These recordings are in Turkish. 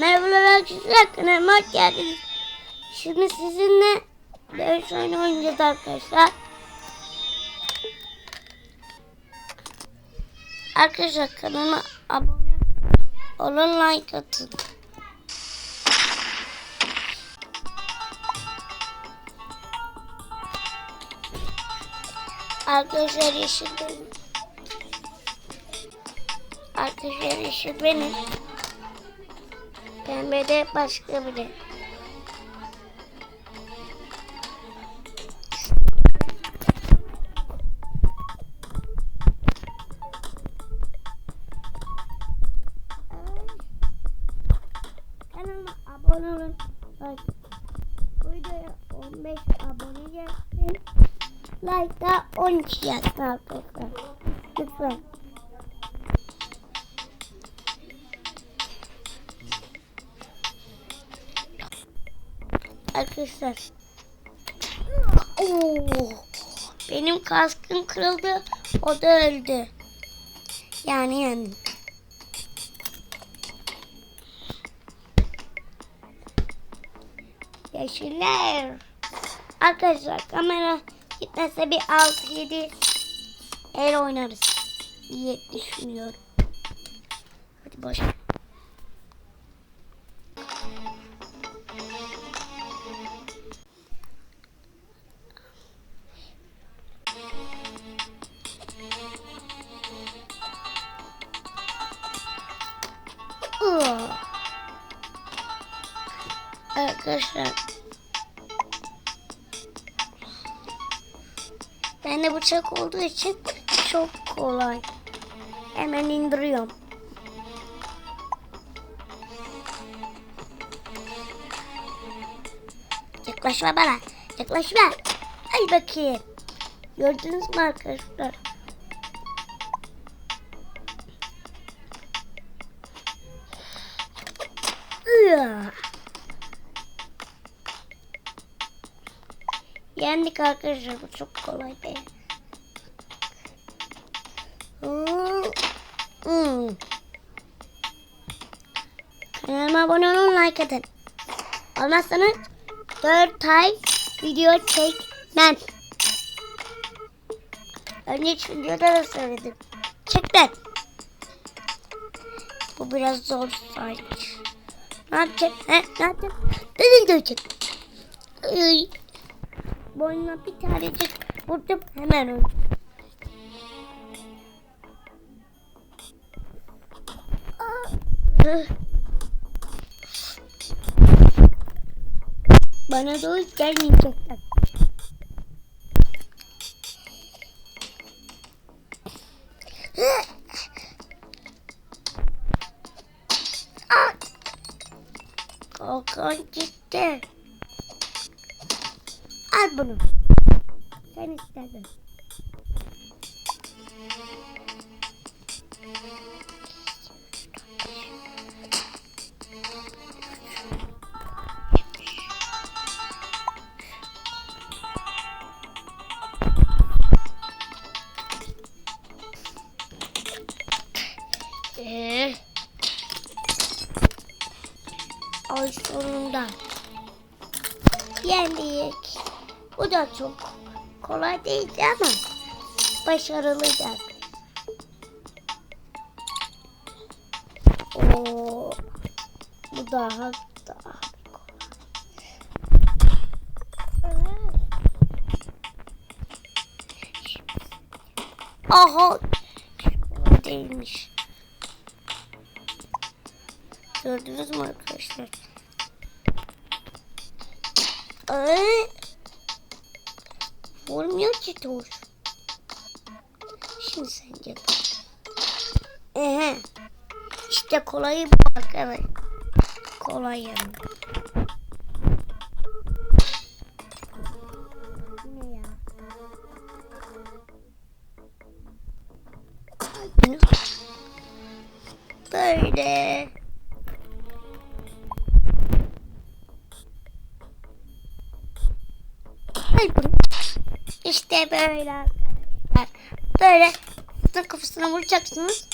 Merhabalar arkadaşlar kanalıma hoş geldiniz. Şimdi sizinle dövüş oyunu oynayacağız arkadaşlar. Arkadaşlar kanalıma abone olun like atın. Arkadaşlar yeşil benim. Arkadaşlar yeşil benim. Pembe de başka biri. Kanalıma abone olun. Bu videoya 15 abone gelsin. Like da 13 yazsın arkadaşlar. Lütfen. Arkadaşlar. Oo, benim kaskım kırıldı. O da öldü. Yani yendim. Yeşiller. Arkadaşlar kamera gitmese bir 6-7 el oynarız diye düşünüyorum. Hadi boş. Arkadaşlar. Bende bıçak olduğu için çok kolay. Hemen indiriyorum. Yaklaşma bana. Yaklaşma. Ay bakayım. Gördünüz mü arkadaşlar? Yendik arkadaşlar bu çok kolay değil. Hmm. Kanalıma abone olun like atın. Olmazsanız 4 ay video çekmem. Önceki videoda da söyledim. Çektim. Bu biraz zor sanki. Ne yapacağım? Ne yapacağım? Dedin dövecek. Ay. Boynuna bir tanecik vurdum hemen öldü. Aa. Bana doğru gelmeyecekler. Kalkan gitti. Bunu. Sen istedin. Ee, ay sonunda yendik. Bu da çok kolay değildi ama başarılıydı. Oo, bu daha daha. Aha bu değilmiş. Gördünüz mü arkadaşlar? Ay. Vurmuyor ki dur. Şimdi sen gel. Ehe. İşte kolayı bak evet. Kolay yani. Ne ya? Ay, Böyle. Ay bunu. İşte böyle arkadaşlar. Böyle kızın kafasına vuracaksınız.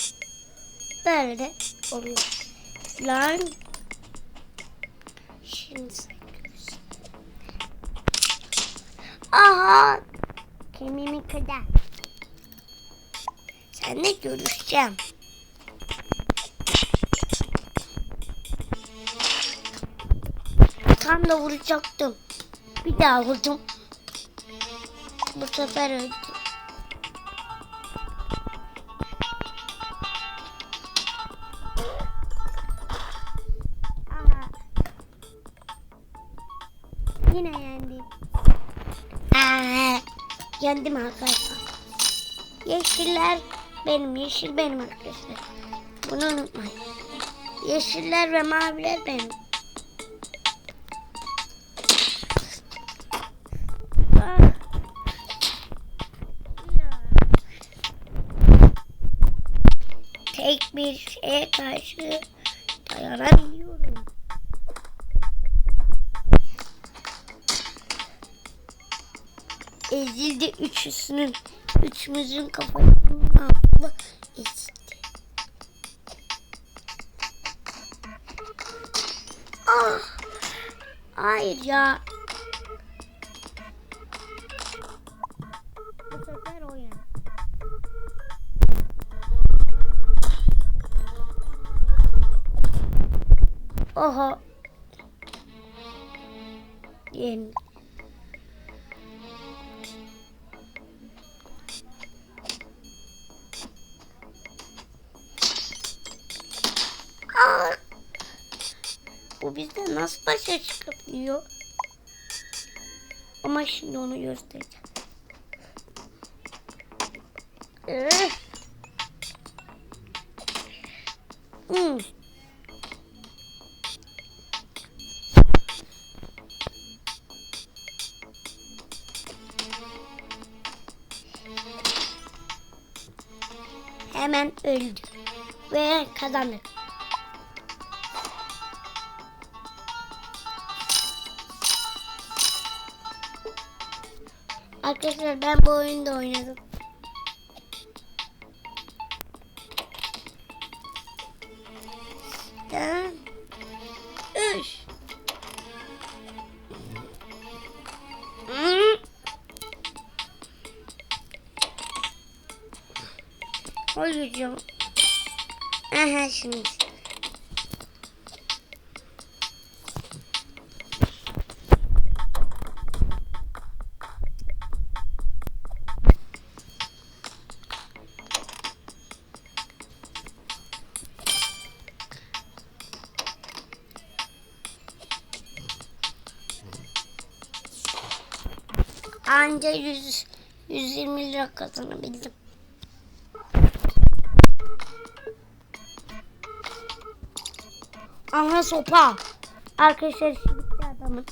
Böyle de oluyor. Lan Şimdi. Aha! Kemiğimi kadar. Seninle görüşeceğim. Tam da vuracaktım. Bir daha vurdum. Bu sefer öldü. Aha. Yine yendim. Aa, yendim arkadaşlar. Yeşiller benim, yeşil benim arkadaşlar. Bunu unutmayın. Yeşiller ve maviler benim. Bir şeye karşı dayanamıyorum. Ezildi üçüsünün. Üçümüzün kafasını aldı. Ezildi. Ah. Hayır ya. Oha. Yeni. Aa! Bu bizden nasıl başa çıkabiliyor? Ama şimdi onu göstereceğim. Üh. Hmm. Hemen öldü ve kazandık. Arkadaşlar ben bu oyunda oynadım. Oyuncum. Aha şimdi. Anca 100 120 lira kazanabildim. Aha sopa. Arkadaşlar bitti adamın.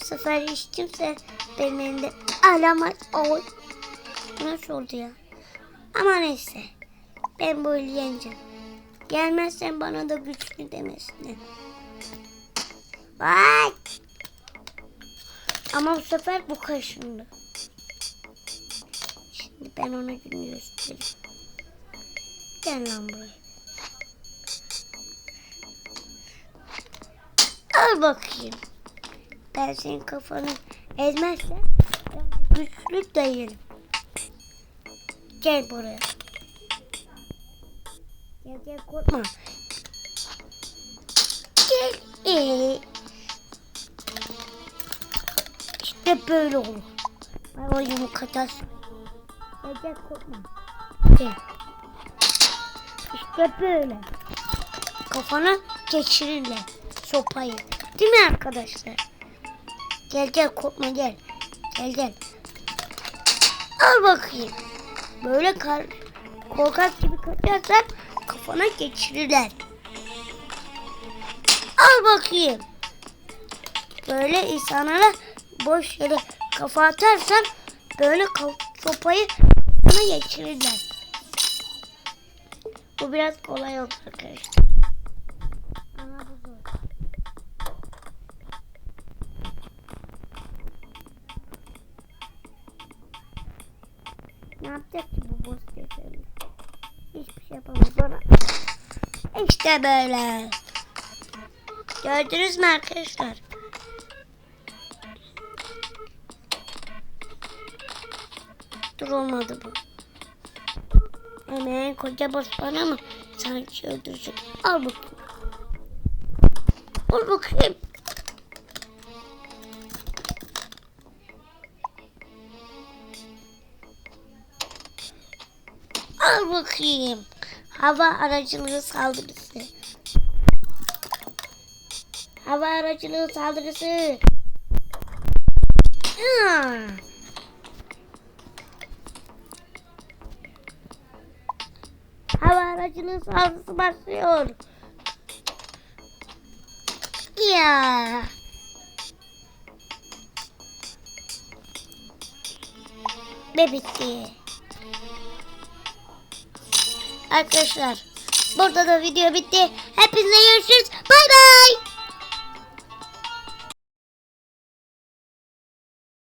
Bu sefer hiç kimse benim elimde alamaz. Oy. Nasıl oldu ya? Ama neyse. Ben bu oyunu yeneceğim. Gelmezsen bana da güçlü demesin. Vay. Ama bu sefer bu kaşındı. Şimdi ben ona günü göstereyim. Gel lan buraya. Al bakayım. Ben senin kafanı ezmezsem ben güçlü değilim. Gel buraya. Gel gel korkma. Gel. Ee, işte böyle olur. Ben o yumurtadan Gel gel korkma. Gel. İşte böyle. Kafana geçirirler sopayı. Değil mi arkadaşlar? Gel gel korkma gel. Gel gel. Al bakayım. Böyle kar, korkak gibi kaçarsan kafana geçirirler. Al bakayım. Böyle insanlara boş yere kafa atarsan böyle sopayı kafana geçirirler. Bu biraz kolay oldu arkadaşlar. İşte böyle. Gördünüz mü arkadaşlar? Dur olmadı bu. Hemen koca boş bana mı? Sanki öldürecek. Al bakayım. Al bakayım. Al bakayım. Hava aracılığı saldırısı. Hava aracılığı saldırısı. Hıa. Hava aracılığı saldırısı başlıyor. Ya. Ve. Arkadaşlar burada da video bitti. Hepinize görüşürüz. Bay bay.